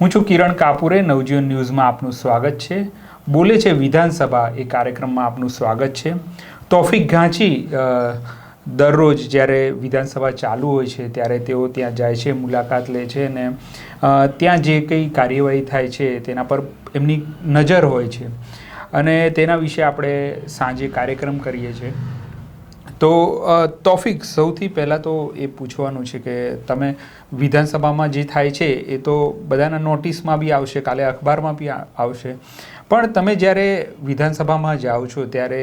હું છું કિરણ કાપુરે, નવજીવન ન્યૂઝમાં આપનું સ્વાગત છે. બોલે છે વિધાનસભા એ કાર્યક્રમમાં આપનું સ્વાગત છે. તોફિક ઘાંચી દરરોજ જ્યારે વિધાનસભા ચાલુ હોય છે ત્યારે તેઓ ત્યાં જાય છે, મુલાકાત લે છે અને ત્યાં જે કંઈ કાર્યવાહી થાય છે તેના પર એમની નજર હોય છે. અને તેના વિશે આપણે સાંજે કાર્યક્રમ કરીએ છીએ. તો તોફિક સૌથી પહેલાં તો એ પૂછવાનું છે કે તમે વિધાનસભામાં જે થાય છે એ તો બધાના નોટિસમાં બી આવશે કાલે અખબારમાં બી આવશે. પણ તમે જ્યારે વિધાનસભામાં જાઓ છો ત્યારે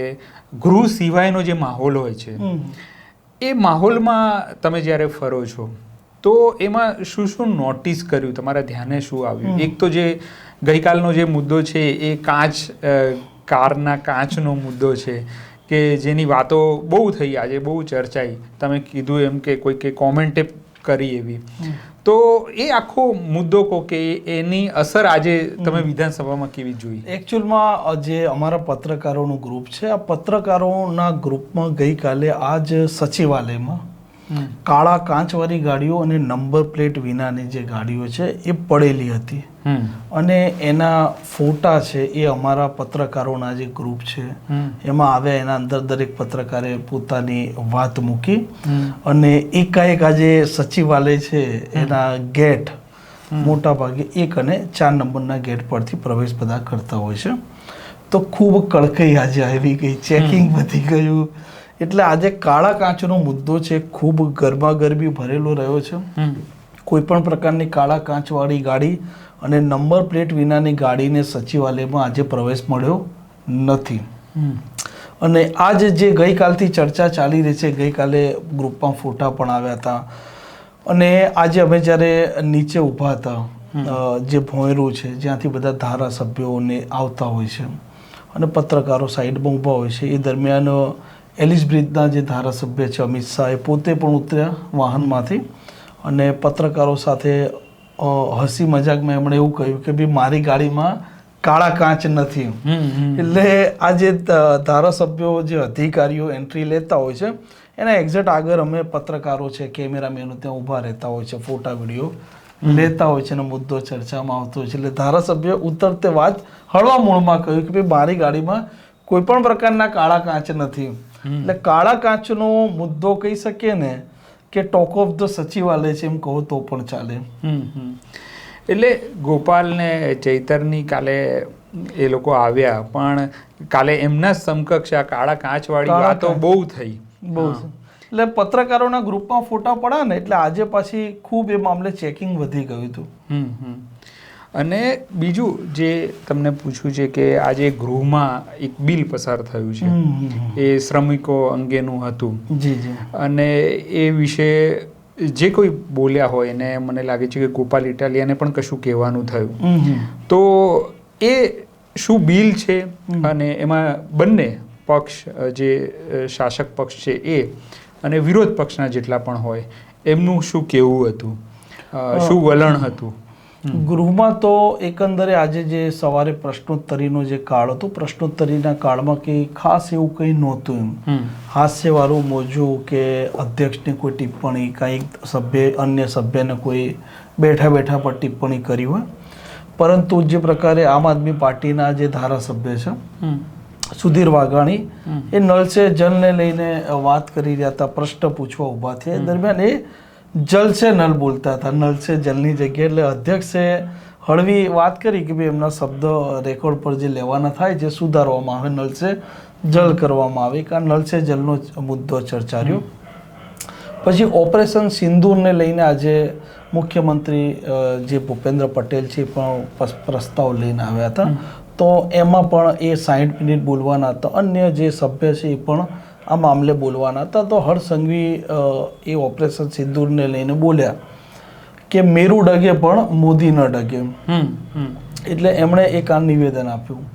ગૃહ સિવાયનો જે માહોલ હોય છે એ માહોલમાં તમે જ્યારે ફરો છો તો એમાં શું શું નોટિસ કર્યું? તમારા ધ્યાને શું આવ્યું? એક તો જે ગઈકાલનો જે મુદ્દો છે એ કાચ કારના કાચનો મુદ્દો છે. કે જેની વાતો બહુ થઈ આજે બહુ ચર્ચાઈ. તમે કીધું એમ કે કોઈ કે કોમેન્ટે કરી એવી. તો એ આખો મુદ્દો કહો કે એની અસર આજે તમે વિધાનસભામાં કેવી જોઈ? એકચ્યુઅલમાં જે અમારા પત્રકારોનું ગ્રુપ છે આ પત્રકારોના ગ્રુપમાં ગઈકાલે આજ સચિવાલયમાં કાળા કાંચવાળી ગાડીઓ અને નંબર પ્લેટ વિનાની જે ગાડીઓ છે એ પડેલી હતી. અને એના ફોટા છે એ અમારા પત્રકારોના જે ગ્રુપ છે એમાં આવ્યા એના અંદર દરેક પત્રકારે પોતાની વાત મૂકી. અને એકાએક આજે સચિવાલય છે એના ગેટ મોટા ભાગે એક અને ચાર નંબરના ગેટ પરથી પ્રવેશ બધા કરતા હોય છે. તો ખૂબ કડકાઈ આજે આવી ગઈ ચેકિંગ વધી ગયું. એટલે આજે કાળા કાચનો મુદ્દો છે ખૂબ ગરમાગરમી ભરેલો રહ્યો છે. હમ. કોઈ પણ પ્રકારની કાળા કાચવાળી ગાડી અને નંબર પ્લેટ વિનાની ગાડીને સચિવાલયમાં આજે પ્રવેશ મળ્યો નથી. અને આજ જે ગઈકાલથી ચર્ચા ચાલી રહી છે ગઈકાલે ગ્રુપમાં ફોટા પણ આવ્યા હતા. અને આજે અમે જ્યારે નીચે ઊભા હતા જે ભોંયરું છે જ્યાંથી બધા ધારાસભ્યોને આવતા હોય છે અને પત્રકારો સાઈડમાં ઊભા હોય છે એ દરમિયાન એલિસ બ્રિજના જે ધારાસભ્ય છે અમિત શાહ એ પોતે પણ ઉતર્યા વાહનમાંથી અને પત્રકારો સાથે હસી મજાકમાં એમણે એવું કહ્યું કે ભાઈ મારી ગાડીમાં કાળા કાચ નથી. એટલે આ જે ધારાસભ્યો જે અધિકારીઓ એન્ટ્રી લેતા હોય છે એના એક્ઝેક્ટ આગળ અમે પત્રકારો છે કેમેરામેનો ત્યાં ઊભા રહેતા હોય છે ફોટા વીડિયો લેતા હોય છે અને મુદ્દો ચર્ચામાં આવતો હોય છે. એટલે ધારાસભ્ય ઉતરતે વાત હળવા મૂળમાં કહ્યું કે ભાઈ મારી ગાડીમાં કોઈ પણ પ્રકારના કાળા કાચ નથી. એટલે કાળા કાચનો મુદ્દો કહી શકીએ ને કે ટોક ઓફ ધ સચિવાલય છે એમ કહો તો પણ ચાલે. એટલે ગોપાલ ને ચૈતરની કાલે એ લોકો આવ્યા પણ કાલે એમના સમકક્ષ આ કાળા કાચવાળી વાતો. બહુ થઈ બહુ એટલે પત્રકારોના ગ્રુપમાં ફોટા પડ્યા ને એટલે આજે પાછી ખૂબ એ મામલે ચેકિંગ વધી ગયું હતું હમ હમ. અને બીજું જે તમને પૂછ્યું છે કે આજે ગૃહમાં એક બિલ પસાર થયું છે એ શ્રમિકો અંગેનું હતું. અને એ વિશે જે કોઈ બોલ્યા હોય એને મને લાગે છે કે ગોપાલ ઇટાલિયાને પણ કશું કહેવાનું થયું. તો એ શું બિલ છે અને એમાં બંને પક્ષ જે શાસક પક્ષ છે એ અને વિરોધ પક્ષના જેટલા પણ હોય એમનું શું કહેવું હતું? શું વલણ હતું? ગૃહમાં તો એકંદરે આજે જે સવારે પ્રશ્નોત્તરીનો જે કાળ હતો પ્રશ્નોત્તરીના કાળમાં કે ખાસ એવું કંઈ નહોતું એમ. હાસ્યવાળું મોજું કે અધ્યક્ષને કોઈ ટિપ્પણી કાંઈક સભ્ય અન્ય સભ્યને કોઈ બેઠા બેઠા પર ટિપ્પણી કરી હોય. પરંતુ જે પ્રકારે આમ આદમી પાર્ટીના જે ધારાસભ્ય છે સુધીર વાઘાણી એ નળ સે જલને લઈને વાત કરી રહ્યા હતા પ્રશ્ન પૂછવા ઊભા થયા. દરમિયાન એ જલ છે નલ બોલતા હતા. નલ છે જલની જગ્યાએ એટલે અધ્યક્ષે હળવી વાત કરી કે ભાઈ એમના શબ્દ રેકોર્ડ પર જે લેવાના થાય જે સુધારવામાં આવે નલ છે જલ કરવામાં આવે. કારણ નલ છે જલનો મુદ્દો મુદ્દો ચર્ચાર્યો. પછી ઓપરેશન સિંદૂરને લઈને આજે મુખ્યમંત્રી જે ભૂપેન્દ્ર પટેલ છે એ પણ પ્રસ્તાવ લઈને આવ્યા હતા. તો એમાં પણ એ સાઈઠ મિનિટ બોલવાના હતા. અન્ય જે સભ્ય છે એ પણ આ મામલે બોલવાના હતા તો હર્ષ સંઘવી એ ઓપરેશન સિંદૂરને લઈને બોલ્યા કે મેરુ ડગે પણ મોદી ન ડગે. એટલે એમણે એક આ નિવેદન આપ્યું.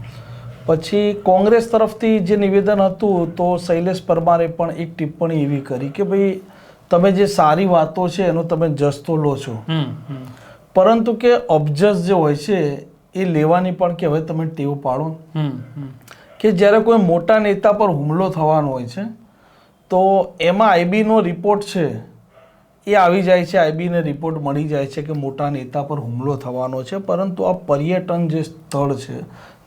પછી કોંગ્રેસ તરફથી જે નિવેદન હતું તો શૈલેષ પરમારે પણ એક ટિપ્પણી એવી કરી કે ભાઈ તમે જે સારી વાતો છે એનો તમે જસ્તો લો છો. પરંતુ કે ઓબ્જસ જે હોય છે એ લેવાની પણ કે હવે તમે ટેવ પાડો. કે જ્યારે કોઈ મોટા નેતા પર હુમલો થવાનો હોય છે તો એમાં આઈબીનો રિપોર્ટ છે એ આવી જાય છે આઈબીને રિપોર્ટ મળી જાય છે કે મોટા નેતા પર હુમલો થવાનો છે પરંતુ આ પર્યટન જે સ્થળ છે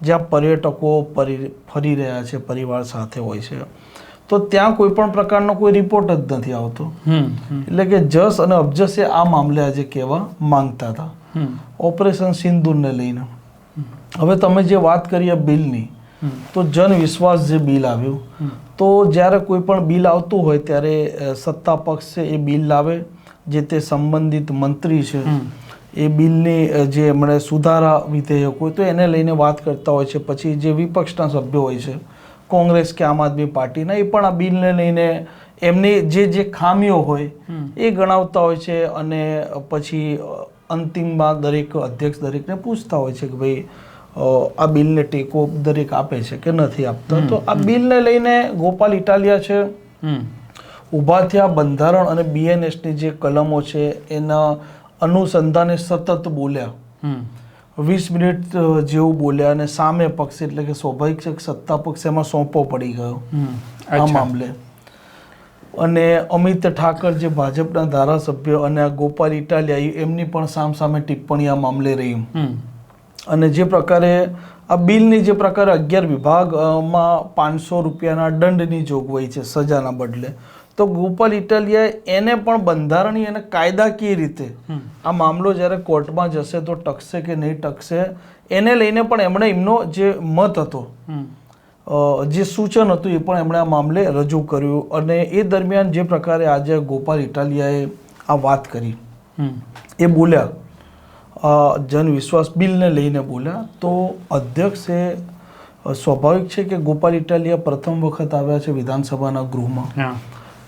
જ્યાં પર્યટકો ફરી રહ્યા છે પરિવાર સાથે હોય છે તો ત્યાં કોઈ પણ પ્રકારનો કોઈ રિપોર્ટ જ નથી આવતો. એટલે કે જસ અને અબજસે આ મામલે આજે કહેવા માંગતા હતા. ઓપરેશન સિંદૂરને લઈને. હવે તમે જે વાત કરી આ બિલની તો જન વિશ્વાસ જે બિલ આવ્યું તો જ્યારે કોઈ પણ બિલ આવતું હોય ત્યારે સત્તા પક્ષ છે એ બિલ લાવે. જે તે સંબંધિત મંત્રી છે એ બિલની જે એમણે સુધારા વિધેયક હોય તો એને લઈને વાત કરતા હોય છે. પછી જે વિપક્ષના સભ્યો હોય છે કોંગ્રેસ કે આમ આદમી પાર્ટીના એ પણ આ બિલને લઈને એમની જે જે ખામીઓ હોય એ ગણાવતા હોય છે. અને પછી અંતિમમાં દરેક અધ્યક્ષ દરેકને પૂછતા હોય છે કે ભાઈ આ બિલને ટેકો દરેક આપે છે કે નથી આપતા. તો આ બિલને લઈને ગોપાલ ઇટાલિયા છે ઊભા થયા બંધારણ અને બીએનએસની જે કલમો છે એના અનુસંધાને સતત બોલ્યા. વીસ મિનિટ જેવું બોલ્યા અને સામે પક્ષ એટલે કે સ્વાભાવિક છે સત્તા પક્ષ એમાં સોંપો પડી ગયો. આ મામલે. અને અમિત ઠાકર જે ભાજપના ધારાસભ્ય અને આ ગોપાલ ઇટાલિયા એમની પણ સામસામે ટિપ્પણી આ મામલે રહી. અને જે પ્રકારે આ બિલની જે પ્રકારે અગિયાર વિભાગમાં પાંચસો રૂપિયાના દંડની જોગવાઈ છે સજાના બદલે. તો ગોપાલ ઇટાલિયાએ એને પણ બંધારણીય અને કાયદાકીય રીતે આ મામલો જ્યારે કોર્ટમાં જશે તો ટકશે કે નહીં ટકશે એને લઈને પણ એમણે એમનો જે મત હતો જે સૂચન હતું એ પણ એમણે આ મામલે રજૂ કર્યું અને એ દરમિયાન જે પ્રકારે આજે ગોપાલ ઇટાલિયાએ આ વાત કરી. એ બોલ્યા અ, જન વિશ્વાસ બિલને લઈને બોલ્યા તો અધ્યક્ષે સ્વાભાવિક છે કે ગોપાલ ઇટાલિયા પ્રથમ વખત આવ્યા છે વિધાનસભાના ગૃહમાં.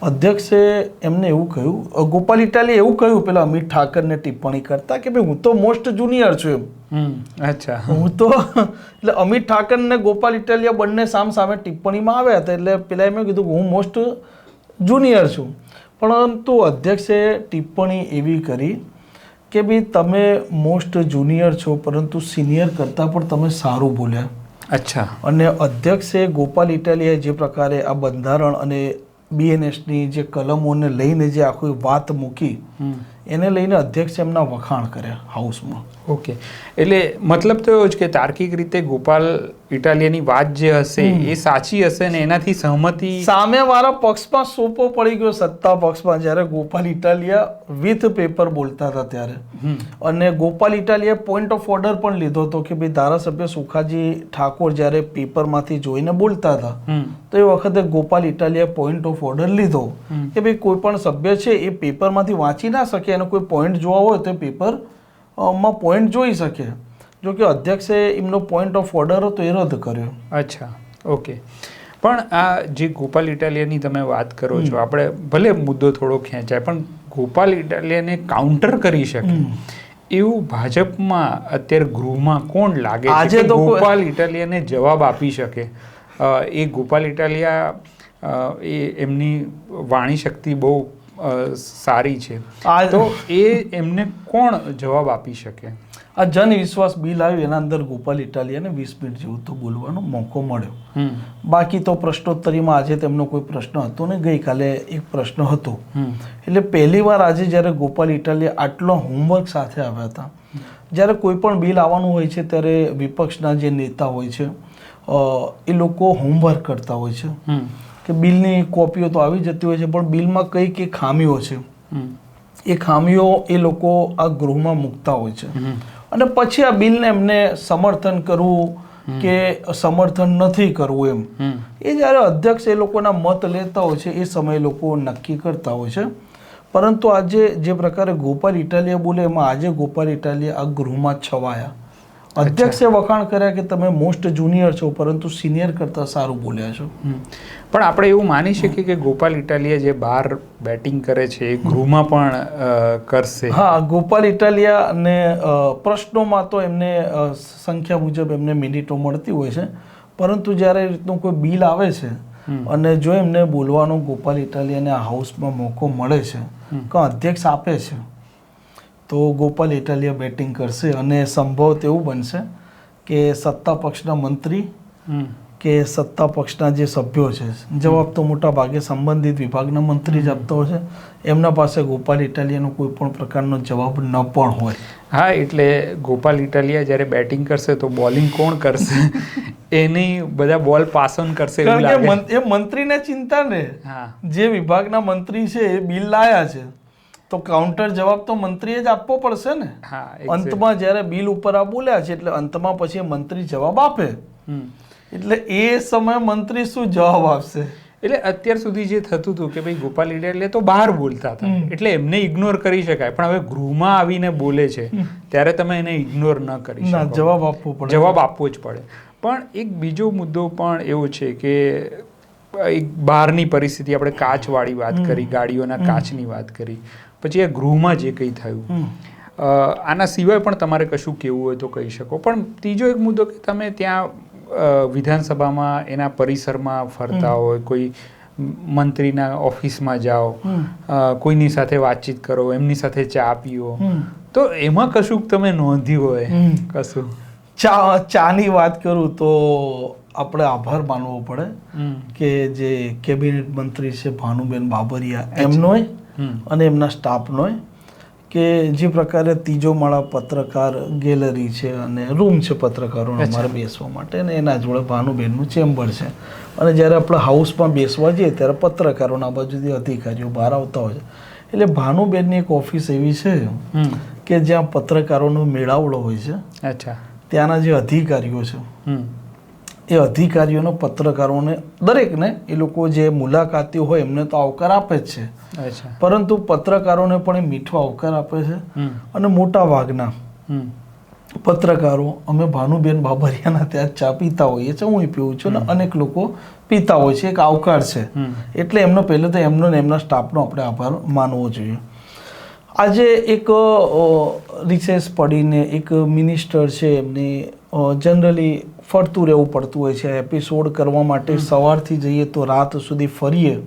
અધ્યક્ષે એમને એવું કહ્યું ગોપાલ ઇટાલિયા એવું કહ્યું પેલા અમિત ઠાકરને ટિપ્પણી કરતા કે ભાઈ હું તો મોસ્ટ જુનિયર છું એમ. હમ અચ્છા. હું તો એટલે અમિત ઠાકર ને ગોપાલ ઇટાલિયા બંને સામ સામે ટિપ્પણીમાં આવ્યા હતા એટલે પેલા એમ કીધું હું મોસ્ટ જુનિયર છું. પરંતુ અધ્યક્ષે ટિપ્પણી એવી કરી કે ભાઈ તમે મોસ્ટ જુનિયર છો પરંતુ સિનિયર કરતાં પણ તમે સારું બોલ્યા. અચ્છા. અને અધ્યક્ષે ગોપાલ ઇટાલિયાએ જે પ્રકારે આ બંધારણ અને બીએનએસની જે કલમોને લઈને જે આખી વાત મૂકી એને લઈને અધ્યક્ષે એમના વખાણ કર્યા હાઉસમાં. ઓકે. એટલે મતલબ તો એવો જ કે તાર્કિક રીતે ગોપાલ ઇટાલિયાની વાત જે હશે એ સાચી હશે ને એનાથી સહમતિ? સામેવાળા પક્ષમાં સોપો પડી ગયો સત્તા પક્ષમાં જ્યારે ગોપાલ ઇટાલિયા વિથ પેપર બોલતા હતા ત્યારે. અને ગોપાલ ઇટાલિયાએ પોઈન્ટ ઓફ ઓર્ડર પણ લીધો હતો કે ભાઈ ધારાસભ્ય સુખાજી ઠાકોર જ્યારે પેપરમાંથી જોઈને બોલતા હતા તો એ વખતે ગોપાલ ઇટાલિયાએ પોઈન્ટ ઓફ ઓર્ડર લીધો કે ભાઈ કોઈ પણ સભ્ય છે એ પેપરમાંથી વાંચી ના શકે અને કોઈ પોઈન્ટ જોવા હોય તો પેપરમાં પોઈન્ટ જોઈ શકે. જો કે અધ્યક્ષે એમનો પોઈન્ટ ઓફ ઓર્ડર હતો એ રદ કર્યો. અચ્છા ઓકે. પણ આ જે ગોપાલ ઇટાલિયાની તમે વાત કરો છો આપણે ભલે મુદ્દો થોડો ખેંચાય પણ ગોપાલ ઇટાલિયાને કાઉન્ટર કરી શકે. એવું ભાજપમાં અત્યારે ગૃહમાં કોણ લાગે છે તો ગોપાલ ઇટાલિયાને જવાબ આપી શકે? એ ગોપાલ ઇટાલિયા એ એમની વાણી શક્તિ બહુ સારી છે. આ તો એ એમને કોણ જવાબ આપી શકે? આ જન વિશ્વાસ બિલ આવ્યું એના અંદર ગોપાલ ઇટાલિયાને વીસ મિનિટ જેવું તો બોલવાનો મોકો મળ્યો. બાકી તો પ્રશ્નોત્તરીમાં આજે તેમનો કોઈ પ્રશ્ન હતો ને ગઈકાલે એક પ્રશ્ન હતો. એટલે પહેલી વાર આજે જ્યારે ગોપાલ ઇટાલિયા આટલો હોમવર્ક સાથે આવ્યા હતા જ્યારે કોઈ પણ બિલ આવવાનું હોય છે ત્યારે વિપક્ષના જે નેતા હોય છે એ લોકો હોમવર્ક કરતા હોય છે. હમ. કે બિલની કોપીઓ તો આવી જતી હોય છે પણ બિલમાં કઈ કઈ ખામીઓ છે? એ ખામીઓ એ લોકો આ ગૃહમાં મૂકતા હોય છે. અને પછી આ બિલને એમને સમર્થન કરવું કે સમર્થન નથી કરવું એમ. એ જ્યારે અધ્યક્ષ એ લોકોના મત લેતા હોય છે એ સમયે લોકો નક્કી કરતા હોય છે. પરંતુ આજે જે પ્રકારે ગોપાલ ઇટાલિયા બોલે એમાં આજે ગોપાલ ઇટાલિયા આ ગૃહમાં છવાયા. અધ્યક્ષે વખાણ કર્યા કે તમે મોસ્ટ જુનિયર છો પરંતુ સિનિયર કરતાં સારું બોલ્યા છો. પણ આપણે એવું માની શકીએ કે ગોપાલ ઇટાલિયા જે બહાર બેટિંગ કરે છે એ ગૃહમાં પણ કરશે. હા ગોપાલ ઇટાલિયા અને પ્રશ્નોમાં તો એમને સંખ્યા મુજબ એમને મિનિટો મળતી હોય છે. પરંતુ જ્યારે રીતનું કોઈ બિલ આવે છે અને જો એમને બોલવાનો ગોપાલ ઇટાલિયાને હાઉસમાં મોકો મળે છે કે અધ્યક્ષ આપે છે. તો ગોપાલ ઇટાલિયા બેટિંગ કરશે અને સંભવત એવું બનશે કે સત્તા પક્ષના મંત્રી કે સત્તા પક્ષના જે સભ્યો છે જવાબ તો મોટા ભાગે સંબંધિત વિભાગના મંત્રી જ આપતો હોય છે. એમના પાસે ગોપાલ ઇટાલિયાનો કોઈ પણ પ્રકારનો જવાબ ન પણ હોય. હા એટલે ગોપાલ ઇટાલિયા જ્યારે બેટિંગ કરશે તો બોલિંગ કોણ કરશે? એની બધા બોલ પાસ ઓન કરશે એ મંત્રીને ચિંતા ને. જે વિભાગના મંત્રી છે એ બિલ લાયા છે. તો કાઉન્ટર જવાબ તો મંત્રીએ જ આપવો પડશે ને? અંતમાં જ્યારે બિલ ઉપર આ બોલ્યા છે એટલે અંતમાં પછી મંત્રી જવાબ આપે. એટલે એ સમયે મંત્રી શું જવાબ આપશે? એટલે અત્યાર સુધી જે થતું હતું કે ભાઈ ગોપાલ ઇટાલિયા તો બહાર બોલતા હતા. એટલે એમને ઇગ્નોર કરી શકાય. પણ હવે ગૃહમાં આવીને બોલે છે ત્યારે તમે એને ઇગ્નોર ન કરી શકો. જવાબ આપવો પડે. જવાબ આપવો જ પડે. પણ એક બીજો મુદ્દો પણ એવો છે કે એક બહારની પરિસ્થિતિ આપણે કાચવાળી વાત કરી ગાડીઓના કાચની વાત કરી. પછી એ ગૃહમાં જે કંઈ થયું. આના સિવાય પણ તમારે કશું કહેવું હોય તો કહી શકો. પણ ત્રીજો એક મુદ્દો કે તમે ત્યાં વિધાનસભામાં એના પરિસરમાં ફરતા હોય કોઈ મંત્રીના ઓફિસમાં જાઓ કોઈની સાથે વાતચીત કરો એમની સાથે ચા પીઓ. તો એમાં કશુંક તમે નોંધ્યું હોય કશું? ચા ચાની વાત કરું તો આપણે આભાર માનવો પડે. કે જે કેબિનેટ મંત્રી છે ભાનુબેન બાબરિયા એમનોય હમ. અને એમના સ્ટાફનોય કે જે પ્રકારે ત્રીજો માળા પત્રકાર ગેલેરી છે અને રૂમ છે પત્રકારોનો અમારે બેસવા માટે અને એના જોડે ભાનુબેનનું ચેમ્બર છે. અને જ્યારે આપણે હાઉસમાં બેસવા જઈએ ત્યારે પત્રકારોના બાજુથી અધિકારીઓ બહાર આવતા હોય છે. એટલે ભાનુબેનની એક ઓફિસ એવી છે. કે જ્યાં પત્રકારોનો મેળાવડો હોય છે. અચ્છા. ત્યાંના જે અધિકારીઓ છે. એ અધિકારીઓનો પત્રકારોને દરેકને એ લોકો જે મુલાકાતીઓ હોય એમને તો આવકાર આપે જ છે. પરંતુ પત્રકારોને પણ એ મીઠો આવકાર આપે છે અને મોટા ભાગના. પત્રકારો અમે ભાનુબેન બાબરિયાના ત્યાં ચા પીતા હોઈએ છીએ હું પીવું છું ને અનેક લોકો પીતા હોય છે એક આવકાર છે. એટલે એમનો પહેલે તો એમનો ને એમના સ્ટાફનો આપણે આભાર માનવો જોઈએ. આજે એક રિસેસ પડીને એક મિનિસ્ટર છે એમની જનરલી ફરતું રહેવું પડતું હોય છે એપિસોડ કરવા માટે સવારથી જઈએ તો રાત સુધી ફરીએ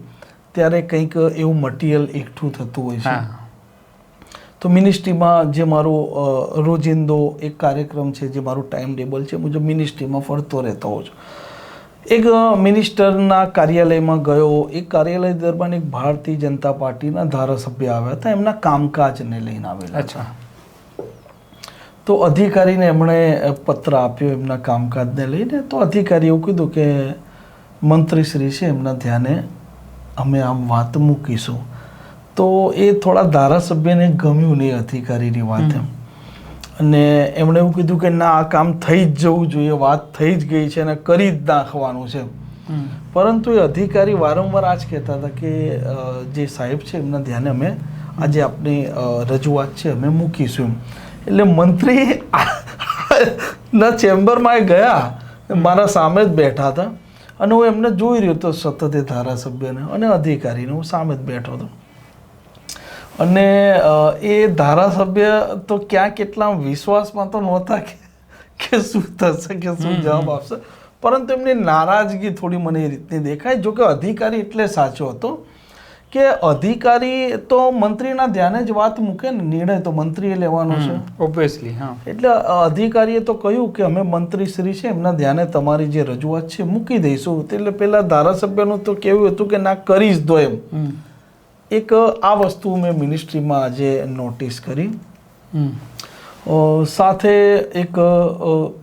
ત્યારે કંઈક એવું મટીરિયલ એકઠું થતું હોય છે. તો મિનિસ્ટ્રીમાં જે મારો રોજિંદો એક કાર્યક્રમ છે જે મારું ટાઈમ ટેબલ છે મુજબ મિનિસ્ટ્રીમાં ફરતો રહેતો હોઉં છું. એક મિનિસ્ટરના કાર્યાલયમાં ગયો એક કાર્યાલય દરમિયાન એક ભારતીય જનતા પાર્ટીના ધારાસભ્ય આવ્યા હતા એમના કામકાજને લઈને આવેલા અચ્છા. તો અધિકારીને એમણે પત્ર આપ્યો એમના કામકાજને લઈને. તો અધિકારીએ એવું કીધું કે મંત્રીશ્રી છે એમના ધ્યાને અમે આમ વાત મૂકીશું. તો એ થોડા ધારાસભ્યને ગમ્યું નહીં અધિકારીની વાત એમ. અને એમણે એવું કીધું કે ના આ કામ થઈ જ જવું જોઈએ વાત થઈ જ ગઈ છે અને કરી જ નાખવાનું છે પરંતુ એ અધિકારી વારંવાર આ જ કહેતા હતા કે જે સાહેબ છે એમના ધ્યાને અમે આજે આપની રજૂઆત છે અમે મૂકીશું એમ. એટલે મંત્રી ના ચેમ્બરમાં ગયા મારા સામે જ બેઠા હતા. અને હું એમને જોઈ રહ્યો હતો સતત એ ધારાસભ્યને અને અધિકારીને હું સામે જ બેઠો હતો. અને એ ધારાસભ્ય તો ક્યાં કેટલા વિશ્વાસમાં તો નહોતા કે કે શું થશે કે શું જવાબ આપશે. પરંતુ એમની નારાજગી થોડી મને એ રીતની દેખાય. જોકે અધિકારી એટલે સાચો હતો. કે અધિકારી તો મંત્રીના ધ્યાને જ વાત મૂકે ને નિર્ણય તો મંત્રીએ લેવાનો છે. ઓબ્વિયસલી હા. એટલે અધિકારીએ તો કહ્યું કે અમે મંત્રીશ્રી છે એમના ધ્યાને તમારી જે રજૂઆત છે મૂકી દઈશું. એટલે પેલા ધારાસભ્યનું તો કેવું હતું કે ના કરી જ દો એમ એક આ વસ્તુ મેં મિનિસ્ટ્રીમાં આજે નોટિસ કરી. સાથે એક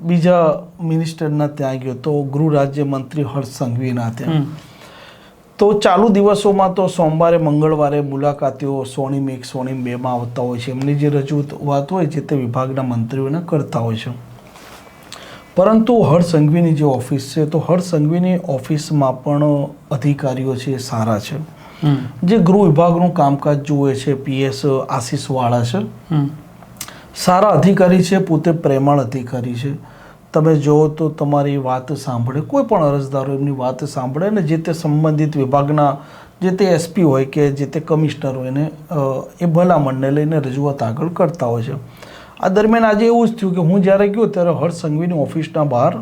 બીજા મિનિસ્ટરના ત્યાં ગયો તો ગૃહ રાજ્યમંત્રી હર્ષ સંઘવીના ત્યાં. તો ચાલુ દિવસોમાં તો સોમવારે મંગળવારે મુલાકાતીઓ સોનીમ એક સોનીમ બેમાં આવતા હોય છે. એમની જે રજૂઆત હોય છે તે વિભાગના મંત્રીઓને કરતા હોય છે. પરંતુ હર્ષ સંઘવીની જે ઓફિસ છે તો હર્ષ સંઘવીની ઓફિસમાં પણ અધિકારીઓ છે એ સારા છે. જે ગૃહ વિભાગનું કામકાજ જુએ છે પીએસ આશીષવાળા છે. સારા અધિકારી છે પોતે પ્રેમાળ અધિકારી છે. તમે જુઓ તો તમારી વાત સાંભળે. કોઈ પણ અરજદારો એમની વાત સાંભળે અને જે તે સંબંધિત વિભાગના જે તે એસપી હોય કે જે તે કમિશનર હોય એને એ ભલામણને લઈને રજૂઆત આગળ કરતા હોય છે. આ દરમિયાન આજે એવું જ થયું કે હું જ્યારે ગયો ત્યારે હર્ષ સંઘવીની ઓફિસના બહાર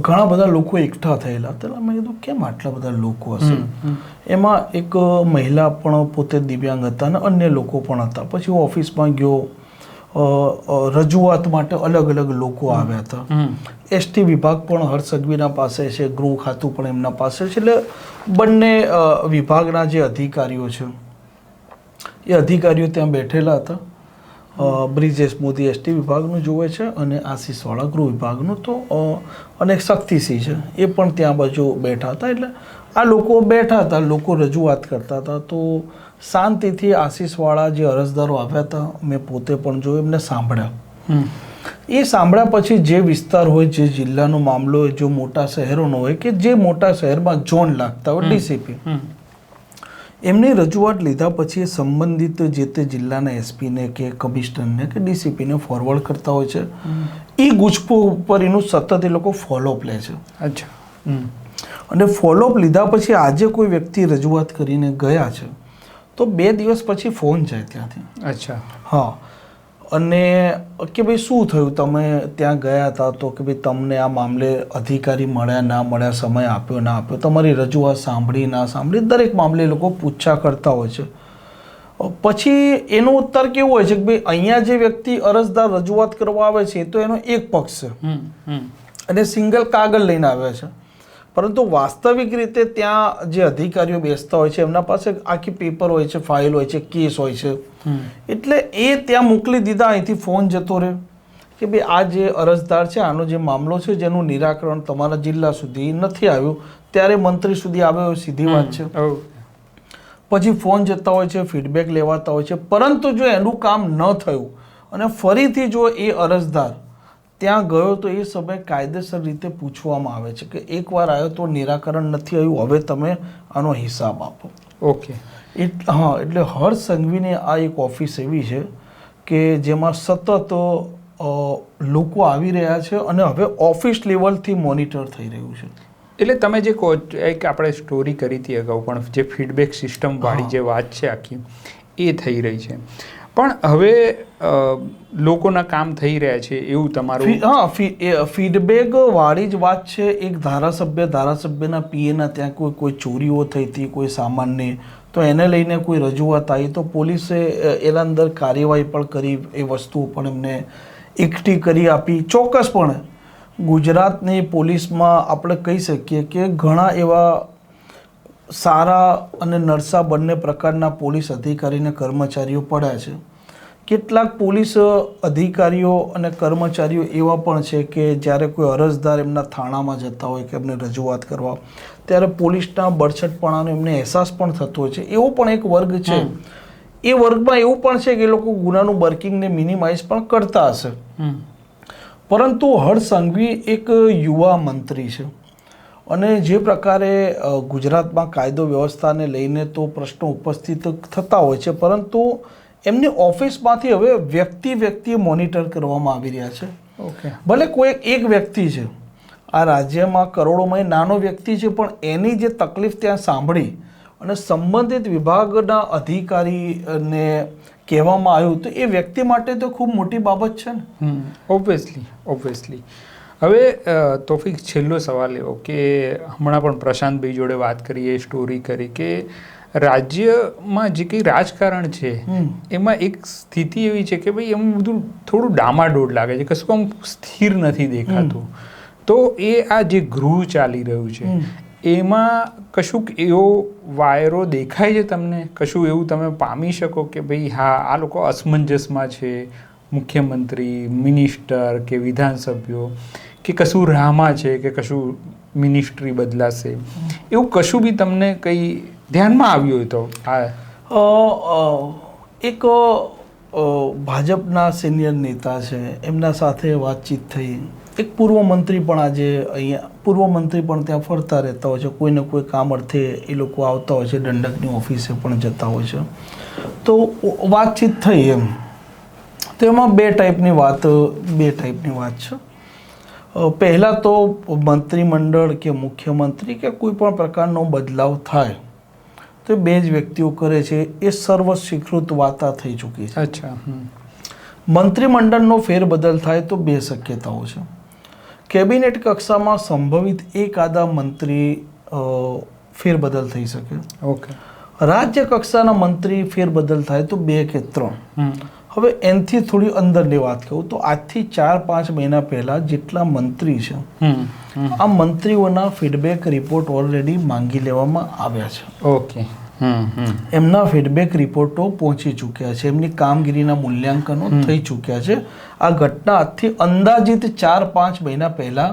ઘણા બધા લોકો એકઠા થયેલા. હતા મેં કીધું કેમ આટલા બધા લોકો હશે? એમાં એક મહિલા પણ પોતે દિવ્યાંગ હતા અને અન્ય લોકો પણ હતા. પછી હું ઓફિસમાં ગયો રજૂઆત માટે અલગ અલગ લોકો આવ્યા હતા. એસટી વિભાગ પણ હર્ષ સંઘવીના પાસે છે ગૃહ ખાતું પણ એમના પાસે છે. એટલે બંને વિભાગના જે અધિકારીઓ છે એ અધિકારીઓ ત્યાં બેઠેલા હતા. બ્રિજેશ મોદી એસટી વિભાગનું જુએ છે અને આશીષ વાળા ગૃહ વિભાગનું તો અને શક્તિસિંહ છે. એ પણ ત્યાં બાજુ બેઠા હતા. એટલે આ લોકો બેઠા હતા લોકો રજૂઆત કરતા હતા. તો શાંતિથી આશીષવાળા જે અરજદારો આવ્યા હતા મેં પોતે પણ જોયું એમને સાંભળ્યા. એ સાંભળ્યા પછી જે વિસ્તાર હોય જે જિલ્લાનો મામલો હોય જો મોટા શહેરોનો હોય કે જે મોટા શહેરમાં ઝોન લાગતા હોય ડીસીપી. એમની રજૂઆત લીધા પછી સંબંધિત જે તે જિલ્લાના એસપીને કે કમિશનરને કે ડીસીપીને ફોરવર્ડ કરતા હોય છે. એ ગુજકો ઉપર એનું સતત એ લોકો ફોલોઅપ લે છે. અચ્છા. અને ફોલોઅપ લીધા પછી આજે કોઈ વ્યક્તિ રજૂઆત કરીને ગયા છે તો બે દિવસ પછી ફોન જાય ત્યાંથી. અચ્છા. હા. અને કે ભાઈ શું થયું? તમે ત્યાં ગયા હતા તો કે ભાઈ તમને આ મામલે અધિકારી મળ્યા ના મળ્યા સમય આપ્યો ના આપ્યો? તમારી રજૂઆત સાંભળી ના સાંભળી? દરેક મામલે લોકો પૂછા કરતા હોય છે. પછી એનો ઉત્તર કેવો હોય છે કે ભાઈ અહીંયા જે વ્યક્તિ અરજદાર રજૂઆત કરવા આવે છે તો એનો એક પક્ષ છે. અને સિંગલ કાગળ લઈને આવ્યા છે. પરંતુ વાસ્તવિક રીતે ત્યાં જે અધિકારીઓ બેસતા હોય છે એમના પાસે આખી પેપર હોય છે ફાઇલ હોય છે કેસ હોય છે. એટલે એ ત્યાં મોકલી દીધા અહીંથી ફોન જતો રહ્યો કે ભાઈ આ જે અરજદાર છે આનો જે મામલો છે જેનું નિરાકરણ તમારા જિલ્લા સુધી નથી આવ્યું ત્યારે મંત્રી સુધી આવ્યો સીધી વાત છે. પછી ફોન જતા હોય છે ફીડબેક લેવાતા હોય છે પરંતુ જો એનું કામ ન થયું અને ફરીથી જો એ અરજદાર ત્યાં ગયો તો એ સમય કાયદેસર રીતે પૂછવામાં આવે છે કે એકવાર આવ્યો તો નિરાકરણ નથી આવ્યું હવે તમે આનો હિસાબ આપો. ઓકે. એટ હા એટલે હર સંઘવીની આ એક ઓફિસ એવી છે કે જેમાં સતત લોકો આવી રહ્યા છે અને હવે ઓફિસ લેવલથી મોનિટર થઈ રહ્યું છે. એટલે તમે જે કહો એક આપણે સ્ટોરી કરી હતી અગાઉ પણ જે ફીડબેક સિસ્ટમ વાળી જે વાત છે આખી એ થઈ રહી છે. પણ હવે લોકોના કામ થઈ રહ્યા છે એવું તમારું હા ફીડબેક વાળી જ વાત છે. એક ધારાસભ્ય ધારાસભ્યના પીએના ત્યાં કોઈ કોઈ ચોરીઓ થઈ હતી, કોઈ સામાનની, તો એને લઈને કોઈ રજૂઆત આવી. તો પોલીસે એના અંદર કાર્યવાહી પણ કરી, એ વસ્તુઓ પણ એમને એકઠી કરી આપી. ચોક્કસપણે ગુજરાતની પોલીસમાં આપણે કહી શકીએ કે ઘણા એવા સારા અને નરસા બંને પ્રકારના પોલીસ અધિકારીને કર્મચારીઓ પડ્યા છે. કેટલાક પોલીસ અધિકારીઓ અને કર્મચારીઓ એવા પણ છે કે જ્યારે કોઈ અરજદાર એમના થાણામાં જતા હોય કે એમને રજૂઆત કરવા ત્યારે પોલીસના બળછટપણાનો એમને અહેસાસ પણ થતો હોય છે. એવો પણ એક વર્ગ છે. એ વર્ગમાં એવું પણ છે કે એ લોકો ગુનાનું બર્કિંગને મિનિમાઇઝ પણ કરતા હશે. પરંતુ હર્ષ સંઘવી એક યુવા મંત્રી છે અને જે પ્રકારે ગુજરાતમાં કાયદો વ્યવસ્થાને લઈને તો પ્રશ્નો ઉપસ્થિત થતા હોય છે. પરંતુ એમની ઓફિસમાંથી હવે વ્યક્તિ વ્યક્તિએ મોનિટર કરવામાં આવી રહ્યા છે. ઓકે ભલે કોઈ એક વ્યક્તિ છે આ રાજ્યમાં કરોડોમાં નાનો વ્યક્તિ છે પણ એની જે તકલીફ ત્યાં સાંભળી અને સંબંધિત વિભાગના અધિકારીને કહેવામાં આવ્યું તો એ વ્યક્તિ માટે તો ખૂબ મોટી બાબત છે ને. ઓબ્વિયસલી ઓબ્વિયસલી હવે તોફિક છેલ્લો સવાલ એવો કે હમણાં પણ પ્રશાંતભાઈ જોડે વાત કરીએ સ્ટોરી કરી કે રાજ્યમાં જે કંઈ રાજકારણ છે એમાં એક સ્થિતિ એવી છે કે ભાઈ એમ બધું થોડું ડામાડોળ લાગે છે કશું આમ સ્થિર નથી દેખાતું. તો એ આ જે ગૃહ ચાલી રહ્યું છે એમાં કશુંક એવો વાયરો દેખાય છે તમને? કશું એવું તમે પામી શકો કે ભાઈ હા આ લોકો અસમંજસમાં છે મુખ્યમંત્રી મિનિસ્ટર કે વિધાનસભ્યો કે કશું રાહમાં છે કે કશું મિનિસ્ટ્રી બદલાશે? એવું કશું બી તમને કંઈ ધ્યાનમાં આવ્યું હોય તો? એક ભાજપના સિનિયર નેતા છે. એમના સાથે વાતચીત થઈ. એક પૂર્વ મંત્રી પણ આજે અહીંયા, પૂર્વ મંત્રી પણ ત્યાં ફરતા રહેતા હોય છે. કોઈને કોઈ કામ અર્થે એ લોકો આવતા હોય છે. દંડકની ઓફિસે પણ જતા હોય છે. તો વાતચીત થઈ એમ. તો એમાં બે ટાઈપની વાત, બે ટાઈપની વાત છે. પહેલાં તો મંત્રીમંડળ કે મુખ્યમંત્રી કે કોઈ પણ પ્રકારનો બદલાવ થાય તો બે જ વ્યક્તિઓ કરે છે એ સર્વ સ્વીકૃત વાર્તા થઈ ચૂકી છે. અચ્છા મંત્રીમંડળનો ફેરબદલ થાય તો બે શક્યતાઓ છે. કેબિનેટ કક્ષામાં સંભવિત એક આદા મંત્રી ફેરબદલ થઈ શકે. ઓકે. રાજ્ય કક્ષાના મંત્રી ફેરબદલ થાય તો બે કે ત્રણ. હવે એનથી થોડી અંદરની વાત કહું તો આજથી ચાર પાંચ મહિના પહેલાં જેટલા મંત્રી છે. આ મંત્રીઓના ફીડબેક રિપોર્ટ ઓલરેડી માંગી લેવામાં આવ્યા છે. ઓકે એમના ફીડબેક રિપોર્ટો પહોંચી ચૂક્યા છે. એમની કામગીરીના મૂલ્યાંકનો થઈ ચૂક્યા છે. આ ઘટના આજથી અંદાજિત ચાર પાંચ મહિના પહેલા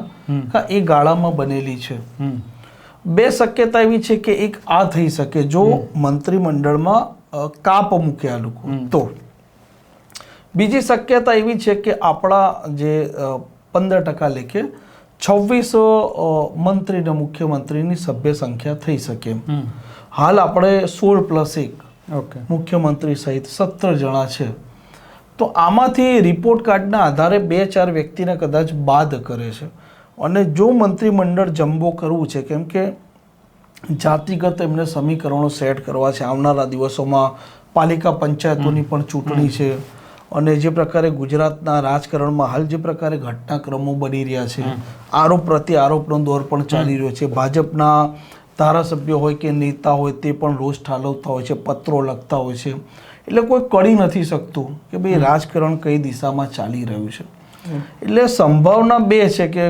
એ ગાળામાં બનેલી છે. બે શક્યતા એવી છે કે એક આ થઈ શકે. જો મંત્રીમંડળમાં કાપ મૂક્યા લોકો તો. બીજી શક્યતા એવી છે કે આપણા જે પંદર ટકા લેખે છવ્વીસ મંત્રી અને મુખ્યમંત્રીની સભ્ય સંખ્યા થઈ શકે. એમ હાલ આપણે સોળ પ્લસ એક ઓકે. મુખ્યમંત્રી સહિત સત્તર જણા છે. તો આમાંથી રિપોર્ટ કાર્ડના આધારે બે ચાર વ્યક્તિને કદાચ બાદ કરે છે. અને જો મંત્રીમંડળ જમ્બો કરવું છે કેમ કે જાતિગત એમને સમીકરણો સેટ કરવા છે. આવનારા દિવસોમાં પાલિકા પંચાયતોની પણ ચૂંટણી છે. અને જે પ્રકારે ગુજરાતના રાજકારણમાં હાલ જે પ્રકારે ઘટનાક્રમો બની રહ્યા છે આરોપ પ્રત્યે આરોપનો દોર પણ ચાલી રહ્યો છે. ભાજપના ધારાસભ્યો હોય કે નેતા હોય તે પણ રોષ ઠાલવતા હોય છે પત્રો લખતા હોય છે. એટલે કોઈ કળી નથી શકતું કે ભાઈ રાજકારણ કઈ દિશામાં ચાલી રહ્યું છે. એટલે સંભાવના બે છે કે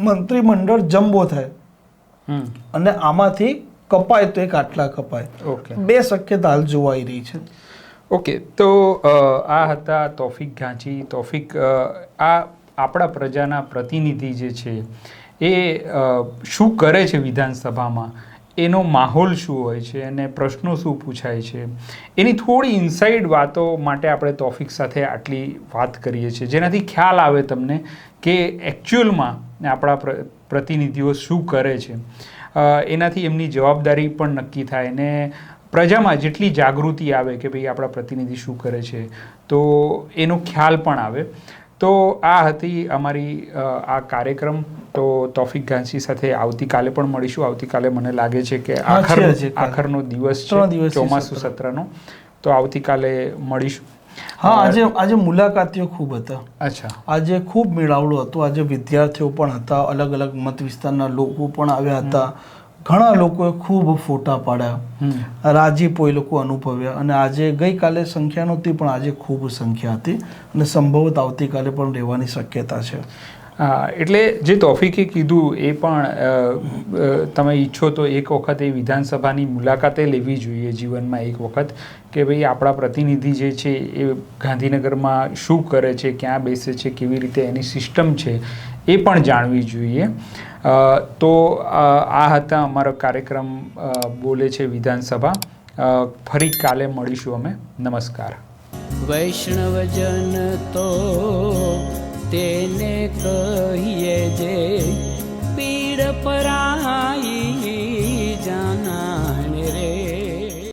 મંત્રીમંડળ જમ્બો થાય અને આમાંથી કપાય તો એક આટલા કપાય. બે શક્યતા હાલ જોવાઈ રહી છે. ઓકે, તો આ હતા તોફિક ઘાંચી તોફિક આ આપણા પ્રજાના પ્રતિનિધિ જે છે, એ શું કરે છે વિધાનસભામાં? એનો માહોલ શું હોય છે? અને પ્રશ્નો શું પૂછાય છે? એની થોડી ઇનસાઇડ વાતો માટે આપણે તોફિક સાથે આટલી વાત કરીએ છીએ. જેનાથી ખ્યાલ આવે તમને કે એકચ્યુઅલમાં આપણા પ્રતિનિધિઓ શું કરે છે. એનાથી એમની જવાબદારી પણ નક્કી થાય ને પ્રજામાં જેટલી જાગૃતિ આવે કે ભાઈ આપણા પ્રતિનિધિ શું કરે છે તો એનો ખ્યાલ પણ આવે. તો આ હતી અમારી આ કાર્યક્રમ. તો તોફિક ગાંચી સાથે આવતીકાલે પણ મળીશું. આવતીકાલે મને લાગે છે કે આખર. આખરનો દિવસ છે ચોમાસુ સત્રનો. તો આવતીકાલે મળીશું. હા આજે આજે મુલાકાતીઓ ખૂબ હતા. અચ્છા. આજે ખૂબ મેળાવડો હતો. આજે વિદ્યાર્થીઓ પણ હતા. અલગ અલગ મત વિસ્તારના લોકો પણ આવ્યા હતા. ઘણા લોકોએ ખૂબ ફોટા પાડ્યા. રાજીપો એ લોકો અનુભવ્યા. અને આજે ગઈકાલે સંખ્યા નહોતી, પણ આજે ખૂબ સંખ્યા હતી અને સંભવત આવતીકાલે પણ રહેવાની શક્યતા છે. એટલે જે તોફિકે કીધું એ પણ તમે ઈચ્છો તો એક વખત એ વિધાનસભાની મુલાકાતે લેવી જોઈએ જીવનમાં એક વખત, કે ભાઈ આપણા પ્રતિનિધિ જે છે એ ગાંધીનગરમાં શું કરે છે, ક્યાં બેસે છે, કેવી રીતે એની સિસ્ટમ છે એ પણ જાણવી જોઈએ. તો આ હતા અમારો કાર્યક્રમ બોલે છે વિધાનસભા. ફરી કાલે મળીશું અમે. નમસ્કાર. વૈષ્ણવજન તો તેને કહીએ જે પીડ પરાઈ